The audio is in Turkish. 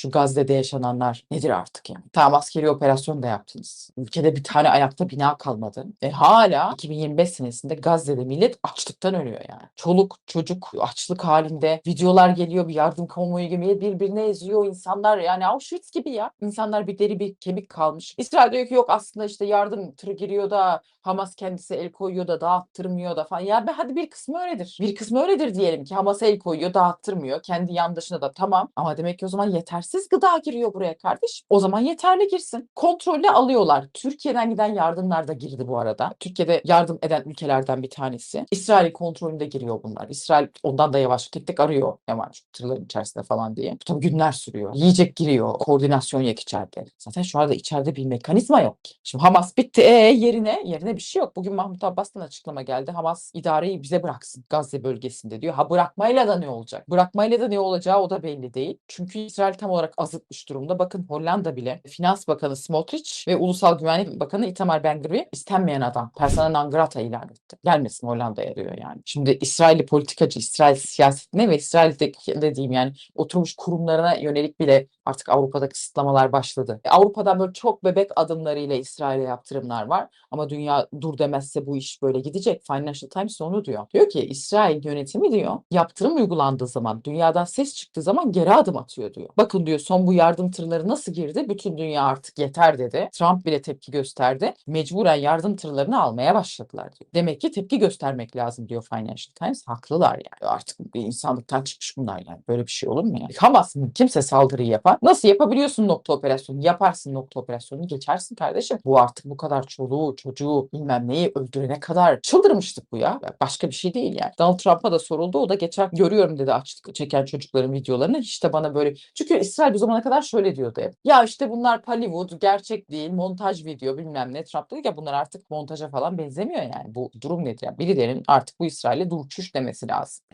Şu Gazze'de yaşananlar nedir artık yani? Tamam askeri operasyon da yaptınız. Ülkede bir tane ayakta bina kalmadı. E hala 2025 senesinde Gazze'de millet açlıktan ölüyor yani. Çoluk çocuk açlık halinde videolar geliyor bir yardım kamuoyu gibi birbirine eziyor insanlar yani Auschwitz gibi ya. İnsanlar bir deri bir kemik kalmış. İsrail diyor ki yok aslında işte yardım tırı giriyor da Hamas kendisi el koyuyor da dağıttırmıyor da falan. Ya be hadi bir kısmı öyledir. Bir kısmı öyledir diyelim ki Hamas'a el koyuyor dağıttırmıyor. Kendi yandaşına da tamam. Ama demek ki o zaman yetersiz gıda giriyor buraya kardeş. O zaman yeterli girsin. Kontrolle alıyorlar. Türkiye'den giden yardımlar da girdi bu arada. Türkiye'de yardım eden ülkelerden bir tanesi. İsrail kontrolünde giriyor bunlar. İsrail ondan da yavaş tek tek arıyor hemen şu tırların içerisinde falan diye. Bu tabii günler sürüyor. Yiyecek giriyor. Koordinasyon yok içeride. Zaten şu anda içeride bir mekanizma yok ki. Şimdi Hamas bitti. E yerine yerine bir şey yok. Bugün Mahmut Abbas'tan açıklama geldi. Hamas idareyi bize bıraksın Gazze bölgesinde diyor. Ha bırakmayla da ne olacak? Bırakmayla da ne olacağı o da belli değil. Çünkü İsrail tam olarak azıtmış durumda. Bakın Hollanda bile Finans Bakanı Smotrich ve Ulusal Güvenlik Bakanı Itamar Ben-Gvir istenmeyen adam. Persona non ilan etti. Gelmesin Hollanda'ya diyor yani. Şimdi İsrailli politikacı, İsrail siyasetine ve İsrail'deki dediğim yani oturmuş kurumlarına yönelik bile artık Avrupa'da kısıtlamalar başladı. E, Avrupa'dan böyle çok bebek adımlarıyla İsrail'e yaptırımlar var. Ama dünya dur demezse bu iş böyle gidecek. Financial Times onu diyor. Diyor ki İsrail yönetimi diyor yaptırım uygulandığı zaman dünyadan ses çıktığı zaman geri adım atıyor diyor. Bakın diyor son bu yardım tırları nasıl girdi? Bütün dünya artık yeter dedi. Trump bile tepki gösterdi. Mecburen yardım tırlarını almaya başladılar diyor. Demek ki tepki göstermek lazım diyor Financial Times. Haklılar yani. Artık insanlıktan çıkmış bunlar yani. Böyle bir şey olur mu yani? Hamas mı? Kimse saldırıyı yapar. Nasıl yapabiliyorsun nokta operasyonu? Yaparsın nokta operasyonu. Geçersin kardeşim. Bu artık bu kadar çoluğu, çocuğu bilmem neyi öldürene kadar çıldırmıştık bu ya. Başka bir şey değil yani. Donald Trump'a da soruldu. O da geçen görüyorum dedi açlık çeken çocukların videolarını. İşte bana böyle. Çünkü İsrail bu zamana kadar şöyle diyordu hep. Ya işte bunlar Hollywood, gerçek değil, montaj video bilmem ne. Trump dedi ki bunlar artık montaja falan benzemiyor yani. Bu durum nedir? Yani birilerinin artık bu İsrail'e dur çüş demesi lazım.